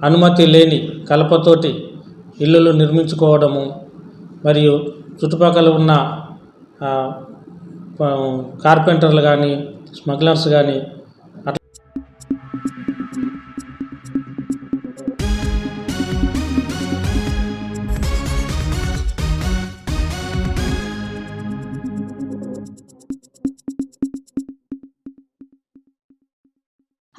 అనుమతి లేని కలపతోటి ఇల్లులు నిర్మించుకోవడము మరియు చుట్టుపక్కల ఉన్న కార్పెంటర్లు కానీ స్మగ్లర్స్ కానీ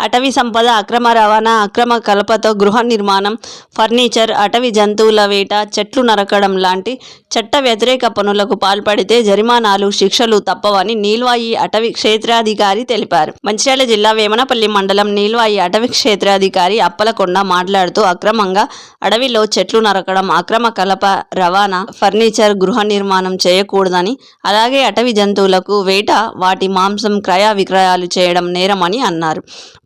అటవీ సంపద అక్రమ రవాణా అక్రమ కలపతో గృహ నిర్మాణం ఫర్నిచర్ అటవీ జంతువుల వేట చెట్లు నరకడం లాంటి చట్ట వ్యతిరేక పనులకు పాల్పడితే జరిమానాలు శిక్షలు తప్పవని నీల్వాయి అటవీ క్షేత్రాధికారి తెలిపారు. మంచిర్యాల జిల్లా వేమనపల్లి మండలం నీల్వాయి అటవీ క్షేత్రాధికారి అప్పలకొండ మాట్లాడుతూ అక్రమంగా అడవిలో చెట్లు నరకడం అక్రమ కలప రవాణా ఫర్నిచర్ గృహ నిర్మాణం చేయకూడదని అలాగే అటవీ జంతువులకు వేట వాటి మాంసం క్రయ విక్రయాలు చేయడం నేరమని అన్నారు.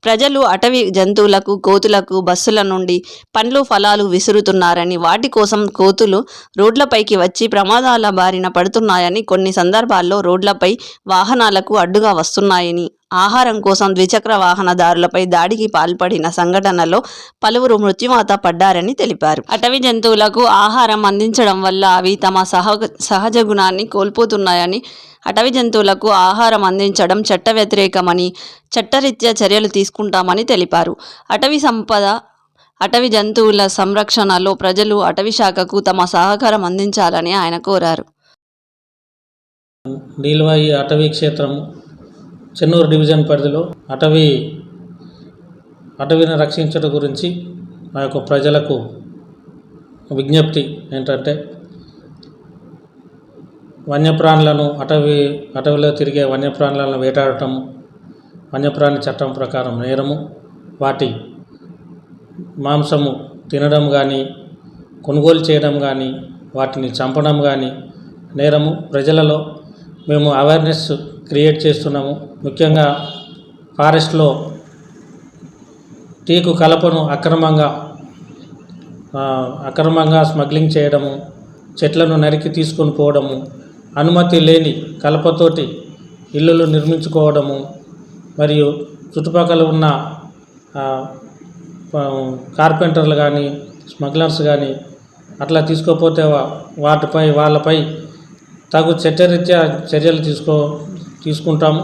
ప్రజలు అటవీ జంతువులకు కోతులకు బస్సుల నుండి పండ్లు ఫలాలు విసురుతున్నారని వాటి కోసం కోతులు రోడ్లపైకి వచ్చి ప్రమాదాల బారిన పడుతున్నాయని కొన్ని సందర్భాల్లో రోడ్లపై వాహనాలకు అడ్డుగా వస్తున్నాయని ఆహారం కోసం ద్విచక్ర వాహనదారులపై దాడికి పాల్పడిన సంఘటనలో పలువురు మృత్యువాత పడ్డారని తెలిపారు. అటవీ జంతువులకు ఆహారం అందించడం వల్ల అవి తమ సహ సహజ గుణాన్ని కోల్పోతున్నాయని అటవీ జంతువులకు ఆహారం అందించడం చట్ట వ్యతిరేకమని చట్టరీత్యా చర్యలు తీసుకుంటామని తెలిపారు. అటవీ సంపద అటవీ జంతువుల సంరక్షణలో ప్రజలు అటవీ శాఖకు తమ సహకారం అందించాలని ఆయన కోరారు. నీలవాయి అటవీ క్షేత్రం చెన్నూరు డివిజన్ పరిధిలో అటవీ అటవీని రక్షించడం గురించి మా యొక్క ప్రజలకు విజ్ఞప్తి ఏంటంటే వన్యప్రాణులను అటవీ అటవీలో తిరిగే వన్యప్రాణులను వేటాడటం వన్యప్రాణి చట్టం ప్రకారం నేరము వాటి మాంసము తినడం కానీ కొనుగోలు చేయడం కానీ వాటిని చంపడం కానీ నేరము. ప్రజలలో మేము అవేర్నెస్ క్రియేట్ చేస్తున్నాము. ముఖ్యంగా ఫారెస్ట్లో టీకు కలపను అక్రమంగా అక్రమంగా స్మగ్లింగ్ చేయడము చెట్లను నరికి తీసుకొని పోవడము అనుమతి లేని కలపతోటి ఇల్లులు నిర్మించుకోవడము మరియు చుట్టుపక్కల ఉన్న కార్పెంటర్లు కానీ స్మగ్లర్స్ కానీ అట్లా తీసుకోపోతే వాటిపై వాళ్ళపై తగు చట్టరీత్యా చర్యలు తీసుకో తీసుకుంటాము.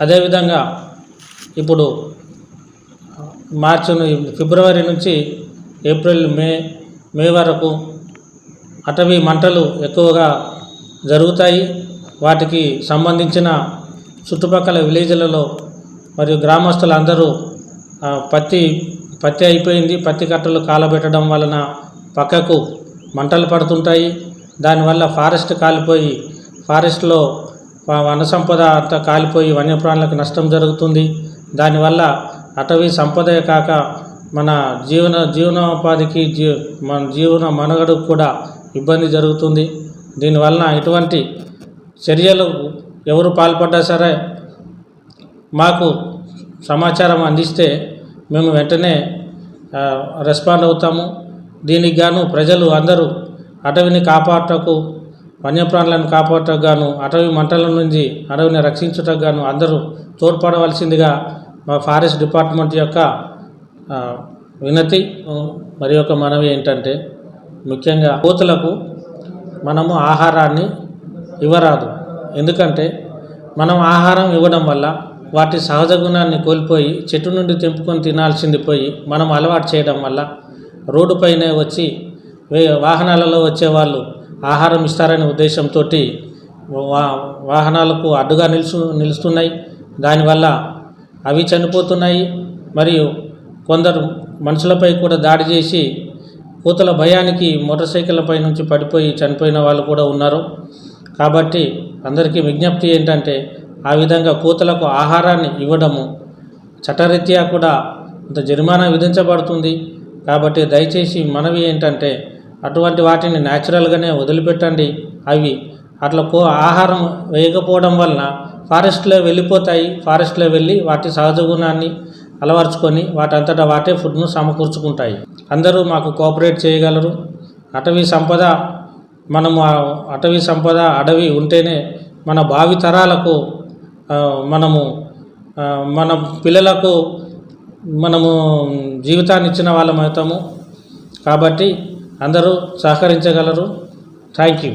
అదేవిధంగా ఇప్పుడు మార్చి ఫిబ్రవరి నుంచి ఏప్రిల్ మే మే వరకు అటవీ మంటలు ఎక్కువగా జరుగుతాయి. వాటికి సంబంధించిన చుట్టుపక్కల విలేజ్లలో మరియు గ్రామస్తులందరూ పత్తి పత్తి అయిపోయింది. పత్తి కట్టలు కాలబెట్టడం వలన పక్కకు మంటలు పడుతుంటాయి. దానివల్ల ఫారెస్ట్ కాలిపోయి ఫారెస్ట్లో వన సంపద అంతా కాలిపోయి వన్యప్రాణులకు నష్టం జరుగుతుంది. దానివల్ల అటవీ సంపదే కాక మన జీవన జీవనోపాధికి జీ మన జీవన మనుగడకు కూడా ఇబ్బంది జరుగుతుంది. దీనివలన ఇటువంటి చర్యలు ఎవరు పాల్పడ్డా సరే మాకు సమాచారం అందిస్తే మేము వెంటనే రెస్పాండ్ అవుతాము. దీనికి గాను ప్రజలు అందరూ అటవిని కాపాడటకు వన్యప్రాణులను కాపాడటకు గాను అటవీ మంటల నుంచి అడవిని రక్షించుటకు గాను అందరూ తోడ్పడవలసిందిగా మా ఫారెస్ట్ డిపార్ట్మెంట్ యొక్క వినతి మరి యొక్క మనవి ఏంటంటే ముఖ్యంగా కోతులకు మనము ఆహారాన్ని ఇవ్వరాదు. ఎందుకంటే మనం ఆహారం ఇవ్వడం వల్ల వాటి సహజ గుణాన్ని కోల్పోయి చెట్టు నుండి తెంపుకొని తినాల్సింది పోయి మనం అలవాటు చేయడం వల్ల రోడ్డుపైనే వచ్చి వే వాహనాలలో వచ్చేవాళ్ళు ఆహారం ఇస్తారనే ఉద్దేశంతో వా వాహనాలకు అడ్డుగా నిలుసు నిలుస్తున్నాయి. దానివల్ల అవి చనిపోతున్నాయి. మరియు కొందరు మనుషులపై కూడా దాడి చేసి పూతల భయానికి మోటార్ సైకిళ్ళపై నుంచి పడిపోయి చనిపోయిన వాళ్ళు కూడా ఉన్నారు. కాబట్టి అందరికీ విజ్ఞప్తి ఏంటంటే ఆ విధంగా కూతలకు ఆహారాన్ని ఇవ్వడము చట్టరీత్యా కూడా ఇంత జరిమానా విధించబడుతుంది. కాబట్టి దయచేసి మనవి ఏంటంటే అటువంటి వాటిని న్యాచురల్గానే వదిలిపెట్టండి. అవి అట్లా కో ఆహారం వేయకపోవడం వలన ఫారెస్ట్లో వెళ్ళిపోతాయి. ఫారెస్ట్లో వెళ్ళి వాటి సహజ గుణాన్ని అలవర్చుకొని వాటంతటా వాటే ఫుడ్ను సమకూర్చుకుంటాయి. అందరూ మాకు కోఆపరేట్ చేయగలరు. అటవీ సంపద మనము అటవీ సంపద అడవి ఉంటేనే మన భావితరాలకు మనము మన పిల్లలకు మనము జీవితాన్ని ఇచ్చిన వాళ్ళం అవుతాము. కాబట్టి అందరూ సహకరించగలరు. Thank you.